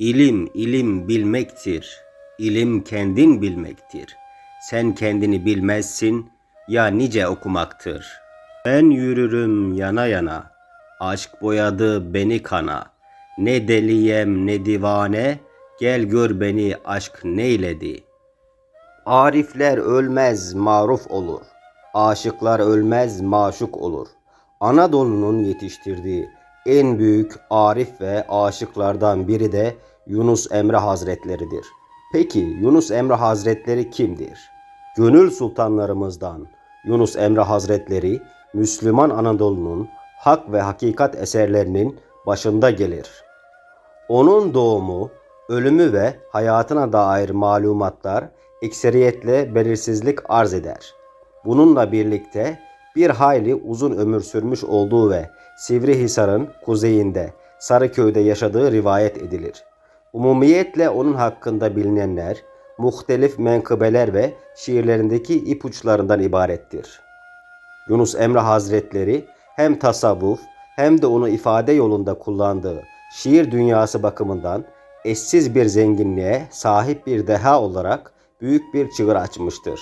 İlim ilim bilmektir. İlim kendin bilmektir. Sen kendini bilmezsin ya nice okumaktır. Ben yürürüm yana yana. Aşk boyadı beni kana. Ne deliyem ne divane. Gel gör beni aşk neyledi. Arifler ölmez maruf olur. Aşıklar ölmez maşuk olur. Anadolu'nun yetiştirdiği en büyük arif ve aşıklardan biri de Yunus Emre Hazretleridir. Peki Yunus Emre Hazretleri kimdir? Gönül sultanlarımızdan Yunus Emre Hazretleri Müslüman Anadolu'nun hak ve hakikat eserlerinin başında gelir. Onun doğumu, ölümü ve hayatına dair malumatlar ekseriyetle belirsizlik arz eder. Bununla birlikte bir hayli uzun ömür sürmüş olduğu ve Sivrihisar'ın kuzeyinde Sarıköy'de yaşadığı rivayet edilir. Umumiyetle onun hakkında bilinenler, muhtelif menkıbeler ve şiirlerindeki ipuçlarından ibarettir. Yunus Emre Hazretleri hem tasavvuf hem de onu ifade yolunda kullandığı şiir dünyası bakımından eşsiz bir zenginliğe sahip bir deha olarak büyük bir çığır açmıştır.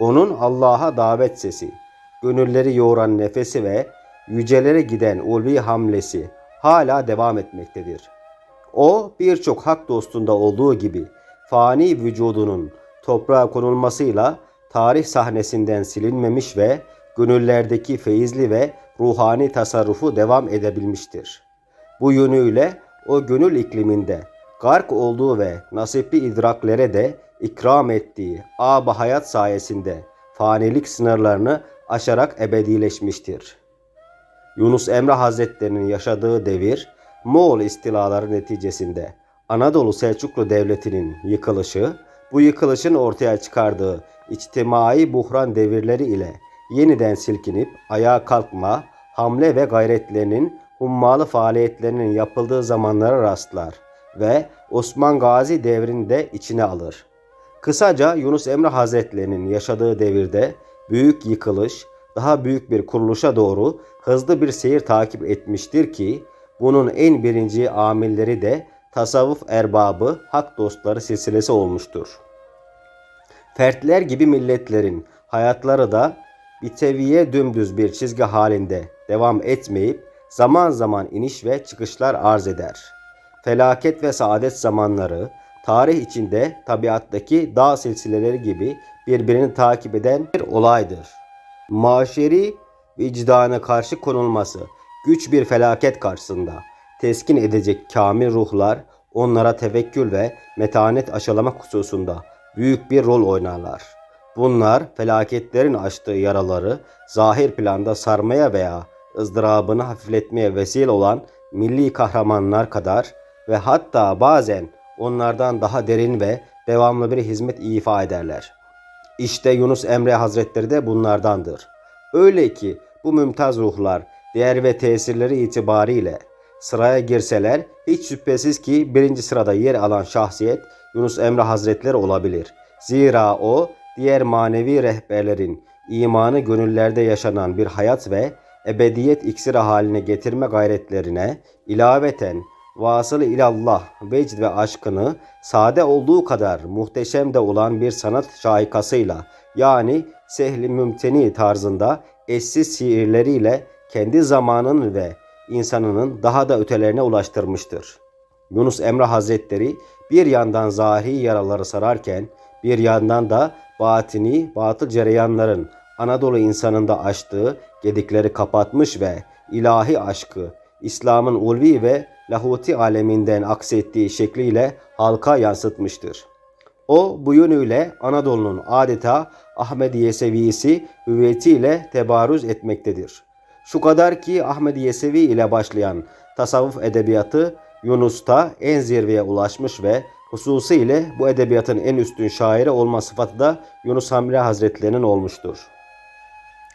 Onun Allah'a davet sesi, gönülleri yoğuran nefesi ve yücelere giden ulvi hamlesi hala devam etmektedir. O birçok hak dostunda olduğu gibi fani vücudunun toprağa konulmasıyla tarih sahnesinden silinmemiş ve gönüllerdeki feyizli ve ruhani tasarrufu devam edebilmiştir. Bu yönüyle o gönül ikliminde gark olduğu ve nasipli idraklere de ikram ettiği ab hayat sayesinde fanilik sınırlarını aşarak ebedileşmiştir. Yunus Emre Hazretleri'nin yaşadığı devir Moğol istilaları neticesinde Anadolu Selçuklu Devleti'nin yıkılışı, bu yıkılışın ortaya çıkardığı içtimai buhran devirleri ile yeniden silkinip ayağa kalkma, hamle ve gayretlerinin hummalı faaliyetlerinin yapıldığı zamanlara rastlar ve Osman Gazi devrini de içine alır. Kısaca Yunus Emre Hazretlerinin yaşadığı devirde büyük yıkılış, daha büyük bir kuruluşa doğru hızlı bir seyir takip etmiştir ki bunun en birinci amilleri de tasavvuf erbabı, hak dostları silsilesi olmuştur. Fertler gibi milletlerin hayatları da biteviye dümdüz bir çizgi halinde devam etmeyip zaman zaman iniş ve çıkışlar arz eder. Felaket ve saadet zamanları tarih içinde tabiattaki dağ silsileleri gibi birbirini takip eden bir olaydır. Maşeri vicdana karşı konulması güç bir felaket karşısında teskin edecek kamil ruhlar onlara tevekkül ve metanet aşılamak hususunda büyük bir rol oynarlar. Bunlar felaketlerin açtığı yaraları zahir planda sarmaya veya ızdırabını hafifletmeye vesile olan milli kahramanlar kadar ve hatta bazen onlardan daha derin ve devamlı bir hizmet ifa ederler. İşte Yunus Emre Hazretleri de bunlardandır. Öyle ki bu mümtaz ruhlar değer ve tesirleri itibariyle sıraya girseler hiç şüphesiz ki birinci sırada yer alan şahsiyet Yunus Emre Hazretleri olabilir. Zira o diğer manevi rehberlerin imanı gönüllerde yaşanan bir hayat ve ebediyet iksiri haline getirme gayretlerine ilaveten vasılı ilallah vecd ve aşkını sade olduğu kadar muhteşem de olan bir sanat şahikasıyla yani sehli mümteni tarzında eşsiz şiirleriyle kendi zamanın ve insanının daha da ötelerine ulaştırmıştır. Yunus Emre Hazretleri bir yandan zahiri yaraları sararken bir yandan da batini, batıl cereyanların Anadolu insanında açtığı gedikleri kapatmış ve ilahi aşkı İslam'ın ulvi ve lahuti aleminden aksettiği şekliyle halka yansıtmıştır. O bu yönüyle Anadolu'nun adeta Ahmediye seviyesi hüviyetiyle tebarüz etmektedir. Şu kadar ki Ahmediye sevi ile başlayan tasavvuf edebiyatı Yunus'ta en zirveye ulaşmış ve hususiyle bu edebiyatın en üstün şairi olma sıfatı da Yunus Emre Hazretlerinin olmuştur.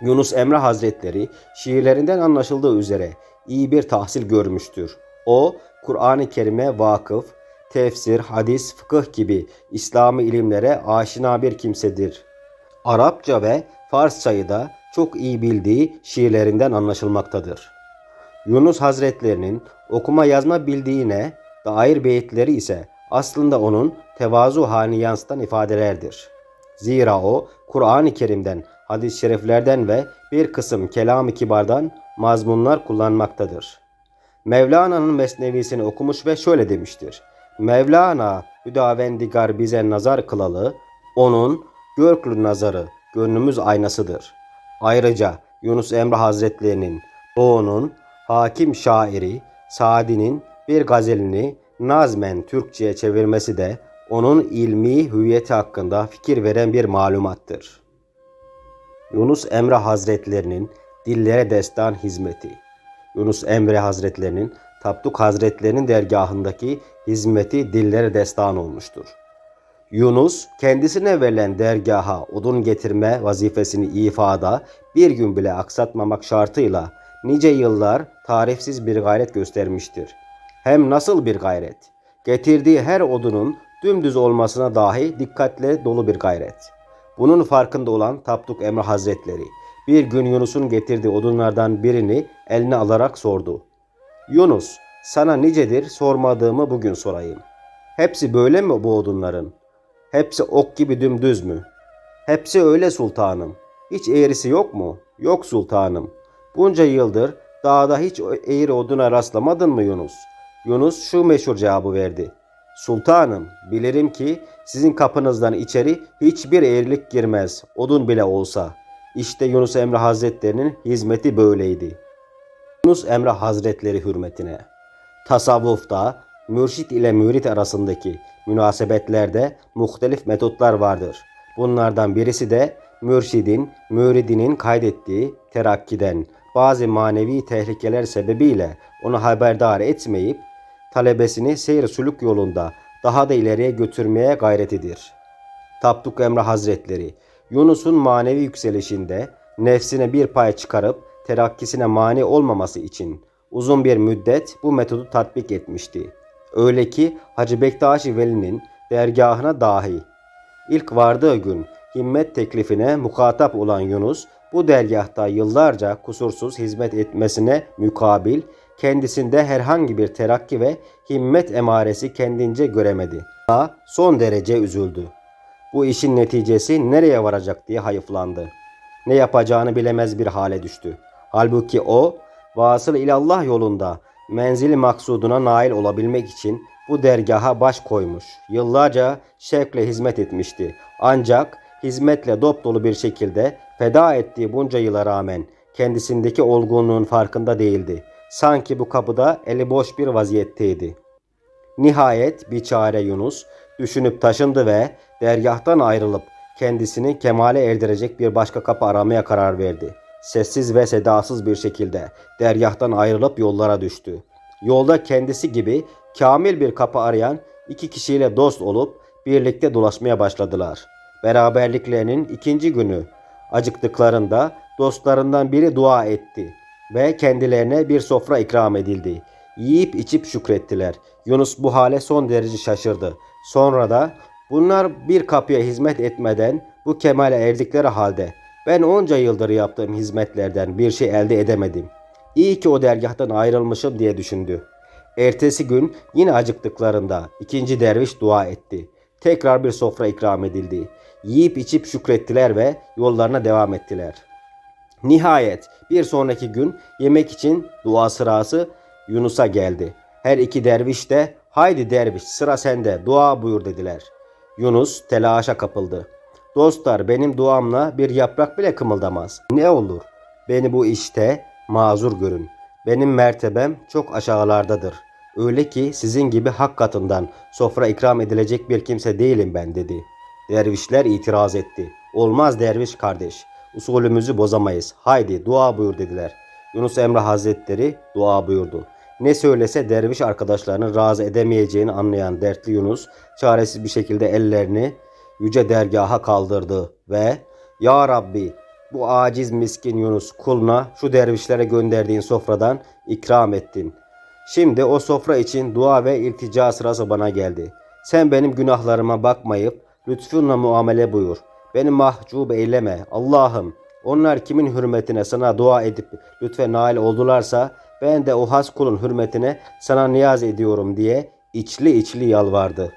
Yunus Emre Hazretleri şiirlerinden anlaşıldığı üzere iyi bir tahsil görmüştür. O Kur'an-ı Kerim'e vakıf, tefsir, hadis, fıkıh gibi İslami ilimlere aşina bir kimsedir. Arapça ve Farsçayı da çok iyi bildiği şiirlerinden anlaşılmaktadır. Yunus Hazretlerinin okuma yazma bildiğine dair beyitleri ise aslında onun tevazu halini yansıtan ifadelerdir. Zira o Kur'an-ı Kerim'den, hadis-i şeriflerden ve bir kısım kelam-ı kibardan mazmunlar kullanmaktadır. Mevlana'nın mesnevisini okumuş ve şöyle demiştir. Mevlana hüdavendigar bize nazar kılalı, onun görklü nazarı gönlümüz aynasıdır. Ayrıca Yunus Emre Hazretlerinin Doğu'nun hakim şairi Sadi'nin bir gazelini nazmen Türkçe'ye çevirmesi de onun ilmi hüviyeti hakkında fikir veren bir malumattır. Yunus Emre Hazretlerinin dillere destan hizmeti. Yunus Emre Hazretlerinin Tapduk Hazretlerinin dergahındaki hizmeti dillere destan olmuştur. Yunus kendisine verilen dergaha odun getirme vazifesini ifada bir gün bile aksatmamak şartıyla nice yıllar tarifsiz bir gayret göstermiştir. Hem nasıl bir gayret? Getirdiği her odunun dümdüz olmasına dahi dikkatle dolu bir gayret. Bunun farkında olan Tapduk Emre Hazretleri bir gün Yunus'un getirdiği odunlardan birini eline alarak sordu. Yunus, sana nicedir sormadığımı bugün sorayım. Hepsi böyle mi bu odunların? Hepsi ok gibi dümdüz mü? Hepsi öyle sultanım. Hiç eğrisi yok mu? Yok sultanım. Bunca yıldır dağda hiç eğri oduna rastlamadın mı Yunus? Yunus şu meşhur cevabı verdi. Sultanım, bilirim ki sizin kapınızdan içeri hiçbir eğrilik girmez, odun bile olsa. İşte Yunus Emre Hazretlerinin hizmeti böyleydi. Yunus Emre Hazretleri hürmetine. Tasavvufta mürşit ile mürit arasındaki münasebetlerde muhtelif metotlar vardır. Bunlardan birisi de mürşidin, müridinin kaydettiği terakkiden bazı manevi tehlikeler sebebiyle onu haberdar etmeyip talebesini seyir suluk yolunda daha da ileriye götürmeye gayretidir. Tapduk Emre Hazretleri Yunus'un manevi yükselişinde nefsine bir pay çıkarıp terakkisine mani olmaması için uzun bir müddet bu metodu tatbik etmişti. Öyle ki Hacı Bektaşi Veli'nin dergahına dahi ilk vardığı gün himmet teklifine muhatap olan Yunus bu dergahta yıllarca kusursuz hizmet etmesine mukabil kendisinde herhangi bir terakki ve himmet emaresi kendince göremedi. Daha son derece üzüldü. Bu işin neticesi nereye varacak diye hayıflandı. Ne yapacağını bilemez bir hale düştü. Halbuki o vasıl ilallah yolunda menzili maksuduna nail olabilmek için bu dergaha baş koymuş. Yıllarca şevkle hizmet etmişti. Ancak hizmetle dop dolu bir şekilde feda ettiği bunca yıla rağmen kendisindeki olgunluğun farkında değildi. Sanki bu kapıda eli boş bir vaziyetteydi. Nihayet biçare Yunus düşünüp taşındı ve dergahtan ayrılıp kendisini kemale erdirecek bir başka kapı aramaya karar verdi. Sessiz ve sedasız bir şekilde dergahtan ayrılıp yollara düştü. Yolda kendisi gibi kamil bir kapı arayan iki kişiyle dost olup birlikte dolaşmaya başladılar. Beraberliklerinin ikinci günü acıktıklarında dostlarından biri dua etti ve kendilerine bir sofra ikram edildi. Yiyip içip şükrettiler. Yunus bu hale son derece şaşırdı. Sonra da bunlar bir kapıya hizmet etmeden bu kemale erdikleri halde ben onca yıldır yaptığım hizmetlerden bir şey elde edemedim. İyi ki o dergahtan ayrılmışım diye düşündü. Ertesi gün yine acıktıklarında ikinci derviş dua etti. Tekrar bir sofra ikram edildi. Yiyip içip şükrettiler ve yollarına devam ettiler. Nihayet bir sonraki gün yemek için dua sırası Yunus'a geldi. Her iki derviş de haydi derviş sıra sende dua buyur dediler. Yunus telaşa kapıldı. Dostlar benim duamla bir yaprak bile kımıldamaz. Ne olur beni bu işte mazur görün. Benim mertebem çok aşağılardadır. Öyle ki sizin gibi hak katından sofra ikram edilecek bir kimse değilim ben dedi. Dervişler itiraz etti. Olmaz derviş kardeş. Usulümüzü bozamayız. Haydi dua buyur dediler. Yunus Emre Hazretleri dua buyurdu. Ne söylese derviş arkadaşlarını razı edemeyeceğini anlayan dertli Yunus çaresiz bir şekilde ellerini yüce dergaha kaldırdı ve Ya Rabbi bu aciz miskin Yunus kuluna şu dervişlere gönderdiğin sofradan ikram ettin. Şimdi o sofra için dua ve iltica sırası bana geldi. Sen benim günahlarıma bakmayıp lütfunla muamele buyur. Beni mahcup eyleme Allah'ım. Onlar kimin hürmetine sana dua edip lütfe nail oldularsa ben de o has kulun hürmetine sana niyaz ediyorum diye içli içli yalvardı.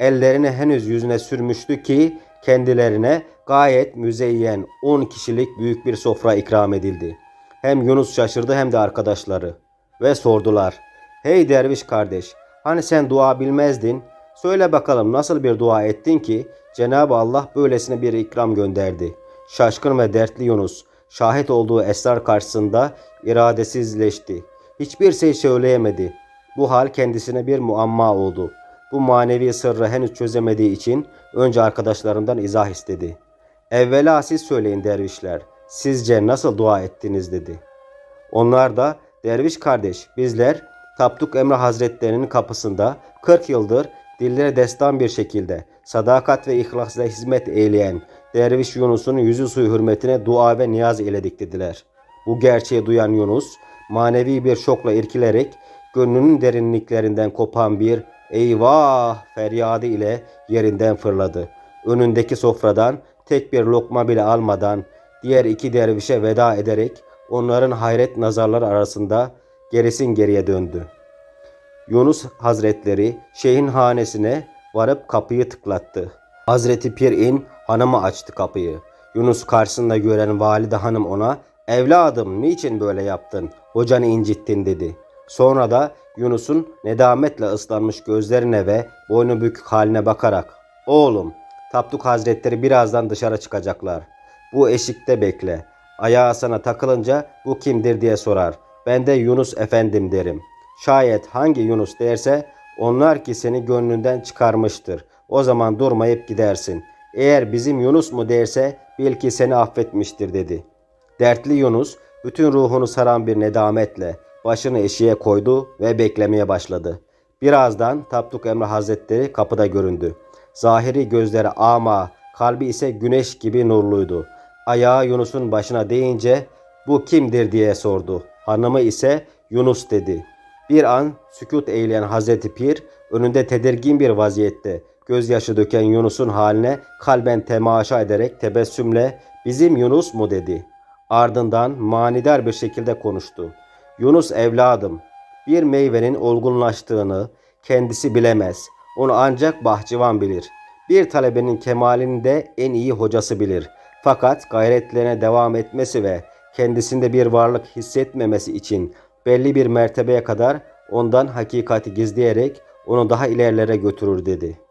Ellerini henüz yüzüne sürmüştü ki kendilerine gayet müzeyyen 10 kişilik büyük bir sofra ikram edildi. Hem Yunus şaşırdı hem de arkadaşları ve sordular. Hey derviş kardeş, hani sen dua bilmezdin? Söyle bakalım nasıl bir dua ettin ki Cenab-ı Allah böylesine bir ikram gönderdi. Şaşkın ve dertli Yunus şahit olduğu esrar karşısında iradesizleşti. Hiçbir şey söyleyemedi. Bu hal kendisine bir muamma oldu. Bu manevi sırrı henüz çözemediği için önce arkadaşlarından izah istedi. Evvela siz söyleyin dervişler. Sizce nasıl dua ettiniz dedi. Onlar da derviş kardeş bizler Tapduk Emre Hazretlerinin kapısında 40 yıldır dillere destan bir şekilde sadakat ve ihlasla hizmet eyleyen Derviş Yunus'un yüzü suyu hürmetine dua ve niyaz eyledik dediler. Bu gerçeği duyan Yunus manevi bir şokla irkilerek gönlünün derinliklerinden kopan bir eyvah feryadı ile yerinden fırladı. Önündeki sofradan tek bir lokma bile almadan diğer iki dervişe veda ederek onların hayret nazarları arasında gerisin geriye döndü. Yunus Hazretleri şeyhin hanesine varıp kapıyı tıklattı. Hazreti Pir'in hanımı açtı kapıyı. Yunus karşısında gören valide hanım ona evladım niçin böyle yaptın hocanı incittin dedi. Sonra da Yunus'un nedametle ıslanmış gözlerine ve boynu bükük haline bakarak oğlum Tapduk Hazretleri birazdan dışarı çıkacaklar. Bu eşikte bekle. Ayağı sana takılınca bu kimdir diye sorar. Ben de Yunus efendim derim. Şayet hangi Yunus derse onlar ki seni gönlünden çıkarmıştır. O zaman durmayıp gidersin. Eğer bizim Yunus mu derse bil ki seni affetmiştir dedi. Dertli Yunus bütün ruhunu saran bir nedametle başını eşiğe koydu ve beklemeye başladı. Birazdan Tapduk Emre Hazretleri kapıda göründü. Zahiri gözleri ama, kalbi ise güneş gibi nurluydu. Ayağı Yunus'un başına değince bu kimdir diye sordu. Hanımı ise Yunus dedi. Bir an sükut eyleyen Hazreti Pir önünde tedirgin bir vaziyette gözyaşı döken Yunus'un haline kalben temaşa ederek tebessümle bizim Yunus mu dedi. Ardından manidar bir şekilde konuştu. Yunus evladım bir meyvenin olgunlaştığını kendisi bilemez. Onu ancak bahçıvan bilir. Bir talebenin kemalini de en iyi hocası bilir. Fakat gayretlerine devam etmesi ve kendisinde bir varlık hissetmemesi için belli bir mertebeye kadar ondan hakikati gizleyerek onu daha ilerlere götürür dedi.''